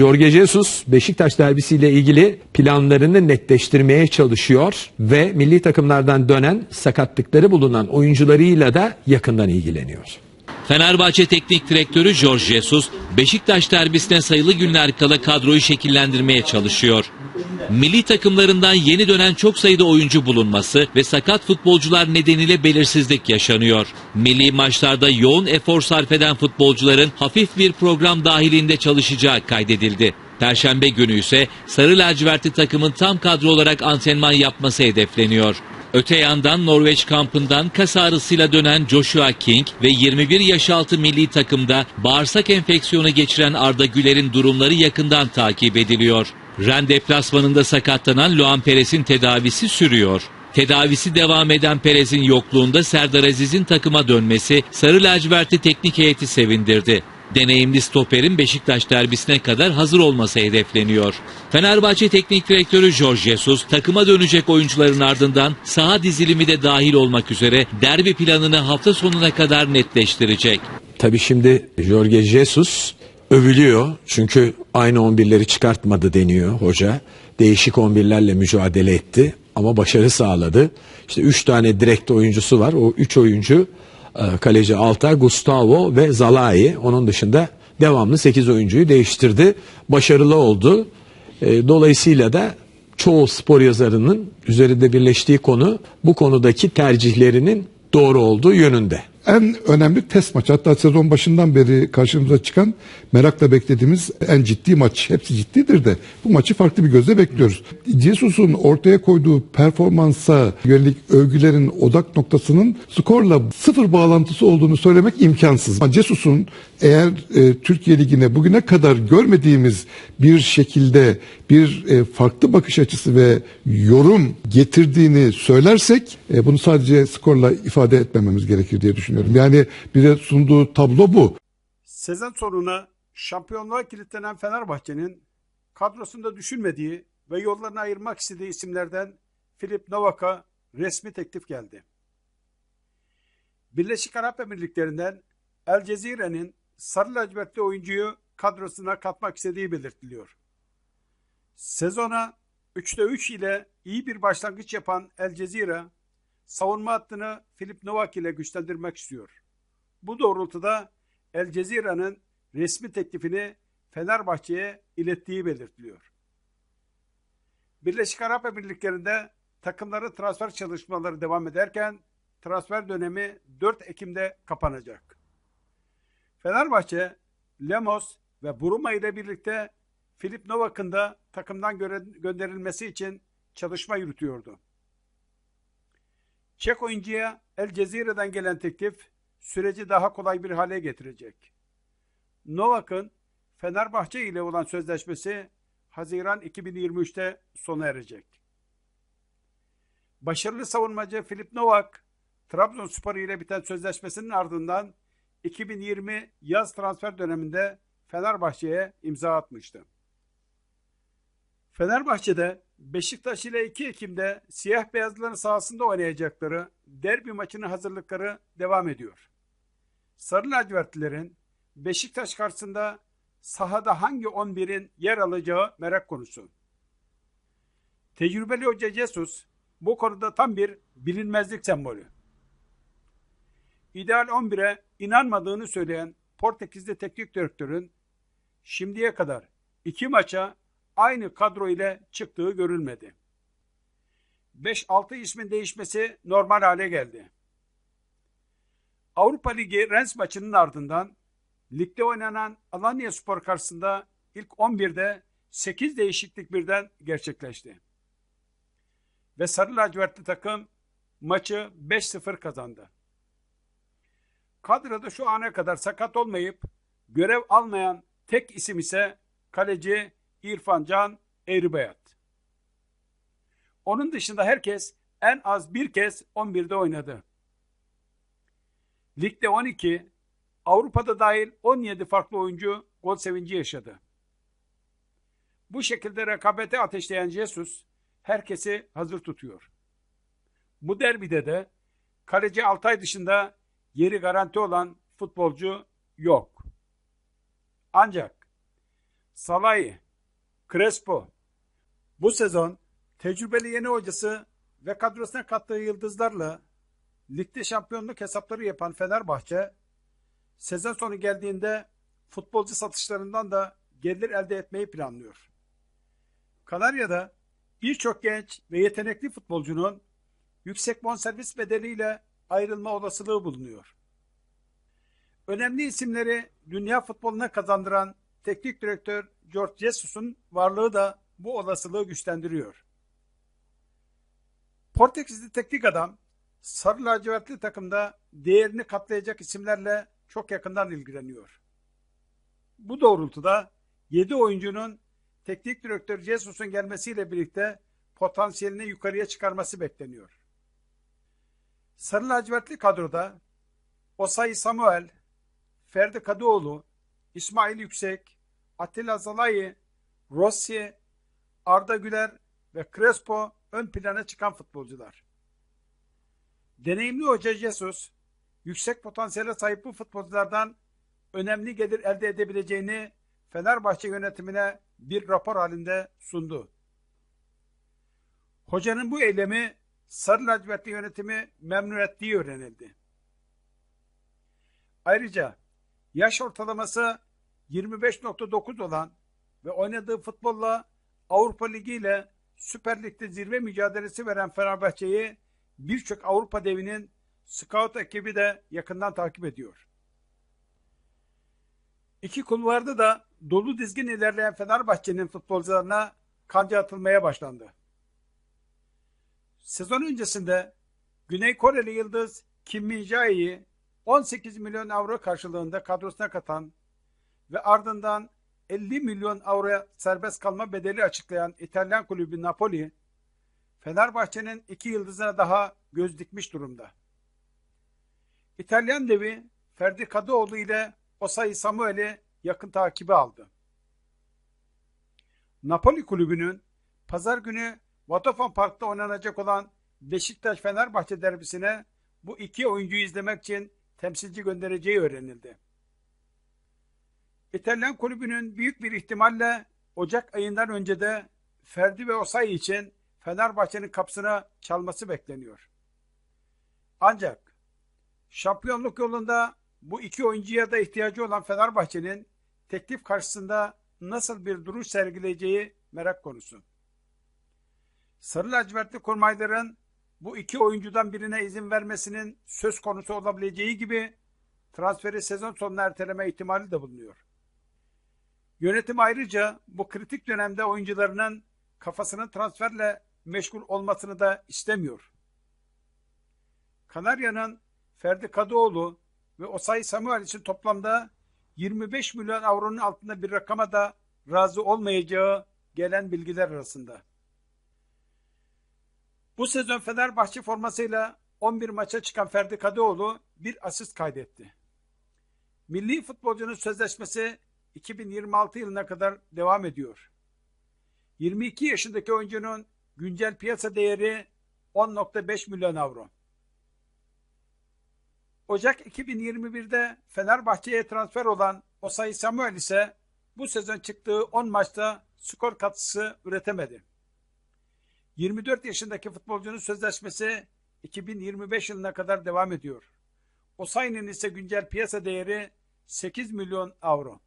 Jorge Jesus Beşiktaş derbisiyle ilgili planlarını netleştirmeye çalışıyor ve milli takımlardan dönen sakatlıkları bulunan oyuncularıyla da yakından ilgileniyor. Fenerbahçe Teknik Direktörü Jorge Jesus, Beşiktaş derbisine sayılı günler kala kadroyu şekillendirmeye çalışıyor. Milli takımlarından yeni dönen çok sayıda oyuncu bulunması ve sakat futbolcular nedeniyle belirsizlik yaşanıyor. Milli maçlarda yoğun efor sarf eden futbolcuların hafif bir program dahilinde çalışacağı kaydedildi. Perşembe günü ise Sarı Lacivertli takımın tam kadro olarak antrenman yapması hedefleniyor. Öte yandan Norveç kampından kas ağrısıyla dönen Joshua King ve 21 yaş altı milli takımda bağırsak enfeksiyonu geçiren Arda Güler'in durumları yakından takip ediliyor. Ren deplasmanında sakatlanan Luan Perez'in tedavisi sürüyor. Tedavisi devam eden Perez'in yokluğunda Serdar Aziz'in takıma dönmesi Sarı lacivertli teknik heyeti sevindirdi. Deneyimli stoperin Beşiktaş derbisine kadar hazır olması hedefleniyor. Fenerbahçe Teknik Direktörü Jorge Jesus takıma dönecek oyuncuların ardından saha dizilimi de dahil olmak üzere derbi planını hafta sonuna kadar netleştirecek. Tabii şimdi Jorge Jesus övülüyor. Çünkü aynı 11'leri çıkartmadı deniyor hoca. Değişik 11'lerle mücadele etti ama başarı sağladı. İşte 3 tane direkt oyuncusu var. O 3 oyuncu e, kaleci Altay, Gustavo ve Zalai. Onun dışında devamlı 8 oyuncuyu değiştirdi. Başarılı oldu. E, Dolayısıyla da çoğu spor yazarının üzerinde birleştiği konu bu konudaki tercihlerinin doğru olduğu yönünde. En önemli test maçı hatta sezon başından beri karşımıza çıkan merakla beklediğimiz en ciddi maç. Hepsi ciddidir de bu maçı farklı bir gözle bekliyoruz. Jesus'un ortaya koyduğu performansa yönelik övgülerin odak noktasının skorla sıfır bağlantısı olduğunu söylemek imkansız. Ama Jesus'un eğer e, Türkiye Ligi'ne bugüne kadar görmediğimiz bir şekilde bir e, farklı bakış açısı ve yorum getirdiğini söylersek e, bunu sadece skorla ifade etmememiz gerekir diye düşünüyorum. Yani bize sunduğu tablo bu. Sezon sonuna şampiyonluğa kilitlenen Fenerbahçe'nin kadrosunda düşünmediği ve yollarını ayırmak istediği isimlerden Filip Novak'a resmi teklif geldi. Birleşik Arap Emirlikleri'nden El Cezire'nin sarı lacivertli oyuncuyu kadrosuna katmak istediği belirtiliyor. Sezona 3'te 3 ile iyi bir başlangıç yapan El Cezire, savunma hattını Filip Novak ile güçlendirmek istiyor. Bu doğrultuda El Cezire'nin resmi teklifini Fenerbahçe'ye ilettiği belirtiliyor. Birleşik Arap Emirlikleri'nde takımların transfer çalışmaları devam ederken transfer dönemi 4 Ekim'de kapanacak. Fenerbahçe, Lemos ve Buruma ile birlikte Filip Novak'ın da takımdan gönderilmesi için çalışma yürütüyordu. Çek oyuncuya El Cezire'den gelen teklif süreci daha kolay bir hale getirecek. Novak'ın Fenerbahçe ile olan sözleşmesi Haziran 2023'te sona erecek. Başarılı savunmacı Filip Novak, Trabzonspor ile biten sözleşmesinin ardından 2020 yaz transfer döneminde Fenerbahçe'ye imza atmıştı. Fenerbahçe'de Beşiktaş ile 2 Ekim'de siyah beyazların sahasında oynayacakları derbi maçının hazırlıkları devam ediyor. Sarı lacivertlilerin Beşiktaş karşısında sahada hangi 11'in yer alacağı merak konusu. Tecrübeli hoca Jesus bu konuda tam bir bilinmezlik sembolü. İdeal 11'e inanmadığını söyleyen Portekizli teknik direktörün şimdiye kadar iki maça aynı kadro ile çıktığı görülmedi. 5-6 ismin değişmesi normal hale geldi. Avrupa Ligi Rennes maçının ardından ligde oynanan Alanya Spor karşısında ilk 11'de 8 değişiklik birden gerçekleşti. Ve Sarı lacivertli takım maçı 5-0 kazandı. Kadroda şu ana kadar sakat olmayıp görev almayan tek isim ise kaleci İrfan Can Eğribayat. Onun dışında herkes en az bir kez 11'de oynadı. Ligde 12, Avrupa'da dahil 17 farklı oyuncu gol sevinci yaşadı. Bu şekilde rekabete ateşleyen Jesus herkesi hazır tutuyor. Bu derbide de kaleci Altay dışında yeri garanti olan futbolcu yok. Ancak Salai, Crespo. Bu sezon tecrübeli yeni hocası ve kadrosuna kattığı yıldızlarla ligde şampiyonluk hesapları yapan Fenerbahçe, sezon sonu geldiğinde futbolcu satışlarından da gelir elde etmeyi planlıyor. Kanarya'da birçok genç ve yetenekli futbolcunun yüksek bonservis bedeliyle ayrılma olasılığı bulunuyor. Önemli isimleri dünya futboluna kazandıran teknik direktör George Jesus'un varlığı da bu olasılığı güçlendiriyor. Portekizli teknik adam sarı lacivertli takımda değerini katlayacak isimlerle çok yakından ilgileniyor. Bu doğrultuda 7 oyuncunun teknik direktör Jesus'un gelmesiyle birlikte potansiyelini yukarıya çıkarması bekleniyor. Sarı lacivertli kadroda Osayi Samuel, Ferdi Kadıoğlu, İsmail Yüksek, Atilla Zalai, Rossi, Arda Güler ve Crespo ön plana çıkan futbolcular. Deneyimli hoca Jesus, yüksek potansiyele sahip bu futbolculardan önemli gelir elde edebileceğini Fenerbahçe yönetimine bir rapor halinde sundu. Hocanın bu eylemi Sarı lacivertli yönetimi memnun ettiği öğrenildi. Ayrıca yaş ortalaması 25.9 olan ve oynadığı futbolla Avrupa Ligi ile Süper Lig'de zirve mücadelesi veren Fenerbahçe'yi birçok Avrupa devinin scout ekibi de yakından takip ediyor. İki kulvarda da dolu dizgin ilerleyen Fenerbahçe'nin futbolcularına kanca atılmaya başlandı. Sezon öncesinde Güney Koreli yıldız Kim Min Jae'yi 18 milyon avro karşılığında kadrosuna katan ve ardından 50 milyon avroya serbest kalma bedeli açıklayan İtalyan kulübü Napoli, Fenerbahçe'nin iki yıldızına daha göz dikmiş durumda. İtalyan devi Ferdi Kadıoğlu ile Osayi Samuel'i yakın takibi aldı. Napoli kulübünün pazar günü Vodafone Park'ta oynanacak olan Beşiktaş-Fenerbahçe derbisine bu iki oyuncuyu izlemek için temsilci göndereceği öğrenildi. İtalyan kulübünün büyük bir ihtimalle Ocak ayından önce de Ferdi ve Osayi için Fenerbahçe'nin kapısına çalması bekleniyor. Ancak şampiyonluk yolunda bu iki oyuncuya da ihtiyacı olan Fenerbahçe'nin teklif karşısında nasıl bir duruş sergileyeceği merak konusu. Sarı lacivertli kurmayların bu iki oyuncudan birine izin vermesinin söz konusu olabileceği gibi transferi sezon sonuna erteleme ihtimali de bulunuyor. Yönetim ayrıca bu kritik dönemde oyuncularının kafasının transferle meşgul olmasını da istemiyor. Kanarya'nın Ferdi Kadıoğlu ve Osayi Samuel için toplamda 25 milyon avronun altında bir rakama da razı olmayacağı gelen bilgiler arasında. Bu sezon Fenerbahçe formasıyla 11 maça çıkan Ferdi Kadıoğlu bir asist kaydetti. Milli futbolcunun sözleşmesi 2026 yılına kadar devam ediyor. 22 yaşındaki oyuncunun güncel piyasa değeri 10.5 milyon avro. Ocak 2021'de Fenerbahçe'ye transfer olan Osayi Samuel ise bu sezon çıktığı 10 maçta skor katkısı üretemedi. 24 yaşındaki futbolcunun sözleşmesi 2025 yılına kadar devam ediyor. Osayi'nin ise güncel piyasa değeri 8 milyon avro.